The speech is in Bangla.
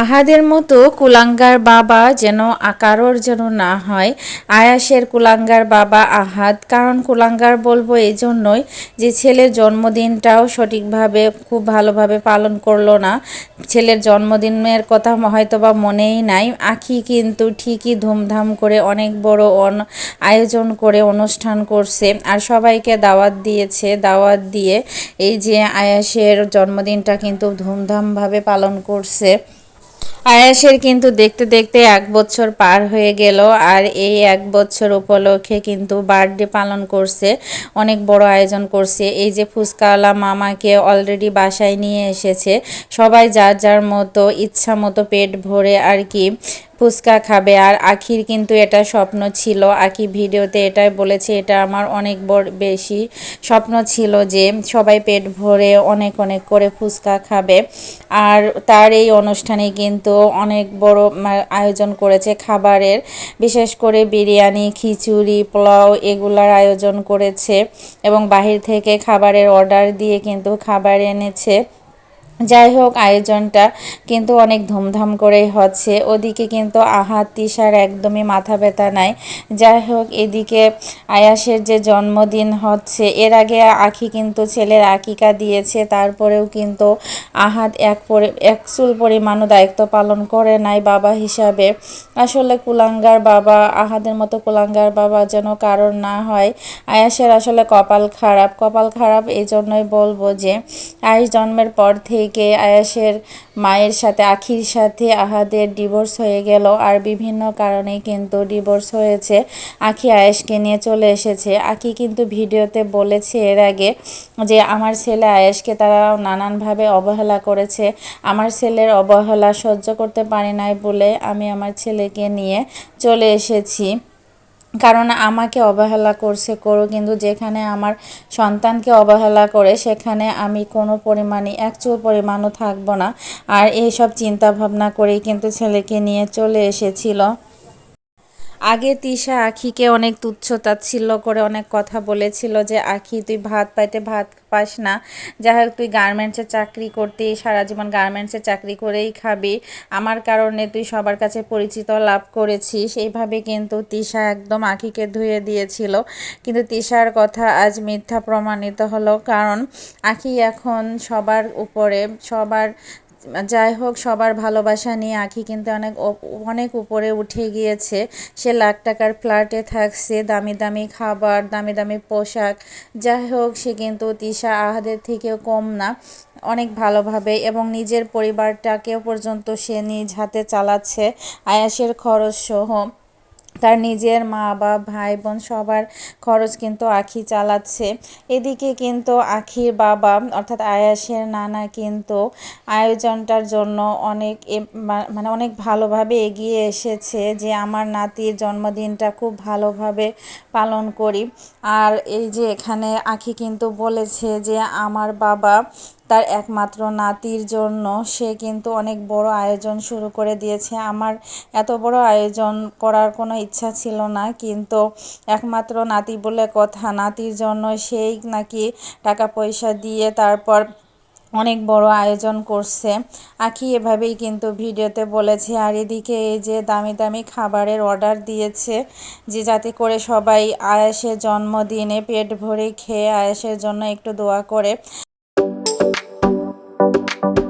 আহাদের মতো কুলাঙ্গার বাবা যেন কারোর যেন না হয়, আয়াসের কুলাঙ্গার বাবা আহাদ। কারণ কুলাঙ্গার বলব এই জন্যই যে ছেলের জন্মদিনটাও সঠিকভাবে, খুব ভালোভাবে পালন করল না। ছেলের জন্মদিনের কথা হয়তো বা মনেই নাই। আখি কিন্তু ঠিকই ধুমধাম করে অনেক বড় অন আয়োজন করে, অনুষ্ঠান করছে। আর সবাইকে দাওয়াত দিয়েছে। দাওয়াত দিয়ে এই যে আয়াসের জন্মদিনটা কিন্তু ধুমধামভাবে পালন করছে। আয়াসের কিন্তু দেখতে দেখতে এক বছর পার হয়ে গেল আর এই এক বছর উপলক্ষে কিন্তু বার্থডে পালন করছে, অনেক বড় আয়োজন করছে। এই যে ফুচকাওয়ালা মামাকে অলরেডি বাসায় নিয়ে এসেছে, সবাই যার যার মতো ইচ্ছা মতো পেট ভরে আর কি ফুচকা খাবে। আর আখির কিন্তু এটা স্বপ্ন ছিল। আখি ভিডিওতে এটাই বলেছে, এটা আমার অনেক বড় বেশি স্বপ্ন ছিল যে সবাই পেট ভরে অনেক অনেক করে ফুচকা খাবে। আর তার এই অনুষ্ঠানে কিন্তু অনেক বড় আয়োজন করেছে খাবারের। বিশেষ করে বিরিয়ানি, খিচুড়ি, পোলাও এগুলার আয়োজন করেছে এবং বাহির থেকে খাবারের অর্ডার দিয়ে কিন্তু খাবার এনেছে। যাই হোক আয়োজনটা কিন্তু অনেক ধুমধাম করেই হচ্ছে। ওদিকে কিন্তু আহাত তিসার একদমই মাথা ব্যথা নাই। যাই হোক এদিকে আয়াসের যে জন্মদিন হচ্ছে, এর আগে আখি কিন্তু ছেলের আকিকা দিয়েছে, তারপরেও কিন্তু আহাত এক পরি, এক চুল পরিমাণও দায়িত্ব পালন করে নাই বাবা হিসাবে। আসলে কুলাঙ্গার বাবা, আহাদের মতো কুলাঙ্গার বাবা যেন কারণ না হয়, আয়াসের আসলে কপাল খারাপ। কপাল খারাপ এই জন্যই বলব যে আয়ুষ জন্মের পর থেকে থেকে আয়াসের মায়ের সাথে, আখির সাথে আহাদের ডিভোর্স হয়ে গেল। আর বিভিন্ন কারণে কিন্তু ডিভোর্স হয়েছে। আখি আয়েশকে নিয়ে চলে এসেছে। আখি কিন্তু ভিডিওতে বলেছে এর আগে যে, আমার ছেলে আয়েশকে তারা নানানভাবে অবহেলা করেছে। আমার ছেলের অবহেলা সহ্য করতে পারি নাই বলে আমি আমার ছেলেকে নিয়ে চলে এসেছি। কারণ আমাকে অবহেলা করছে, করো। কিন্তু যেখানে আমার সন্তানকে অবহেলা করে, সেখানে আমি কোনো পরিমাণে একচুল পরিমাণও থাকব না। আর এইসব চিন্তা ভাবনা করেই কিন্তু ছেলেকে নিয়ে চলে এসেছিল। আগে তিশা আখিকে অনেক তুচ্ছ তাচ্ছিল্য করে অনেক কথা বলেছিল যে, আখি, তুই ভাত পাইতে ভাত পাস না। যাই হোক, তুই গার্মেন্টসে চাকরি করতে, সারা জীবন গার্মেন্টসে চাকরি করেই খাবি। আমার কারণে তুই সবার কাছে পরিচিত লাভ করেছিস। এইভাবে কিন্তু তিশা একদম আখিকে ধুয়ে দিয়েছিল। কিন্তু তিশার কথা আজ মিথ্যা প্রমাণিত হলো, কারণ আখি এখন সবার উপরে, সবার যাই হোক, সবার ভালোবাসা নিয়ে আঁখি কিন্তু অনেক অনেক উপরে উঠে গিয়েছে। সে লাখ টাকার ফ্ল্যাটে থাকছে, দামি দামি খাবার, দামি দামি পোশাক। যাই হোক, সে কিন্তু তিশা আহাদের থেকেও কম না, অনেক ভালোভাবে এবং নিজের পরিবারটাকেও পর্যন্ত সে নিজ হাতে চালাচ্ছে। আয়াসের খরচ সহ তার নিজের মা বা ভাই বোন সবার খরচ কিন্তু আখি চালাচ্ছে। এদিকে কিন্তু আখির বাবা, অর্থাৎ আয়াসের নানা কিন্তু আয়োজনটার জন্য অনেক মানে অনেক ভালোভাবে এগিয়ে এসেছে যে আমার নাতির জন্মদিনটা খুব ভালোভাবে পালন করি। আর এই যে এখানে আখি কিন্তু বলেছে যে আমার বাবা তার একমাত্র নাতির জন্য সে কিন্তু অনেক বড় আয়োজন শুরু করে দিয়েছে। আমার এত বড় আয়োজন করার কোনো ইচ্ছা ছিল না, কিন্তু একমাত্র নাতি বলে কথা। নাতির জন্য সেই নাকি টাকা পয়সা দিয়ে তারপর অনেক বড় আয়োজন করছে। আখি এভাবেই কিন্তু ভিডিওতে বলেছে, আর এদিকে এই যে দামি দামি খাবারের অর্ডার দিয়েছে যে যাতে করে সবাই আয়াসের জন্মদিনে পেট ভরে খেয়ে আয়াসের জন্য একটু দোয়া করে। Thank you.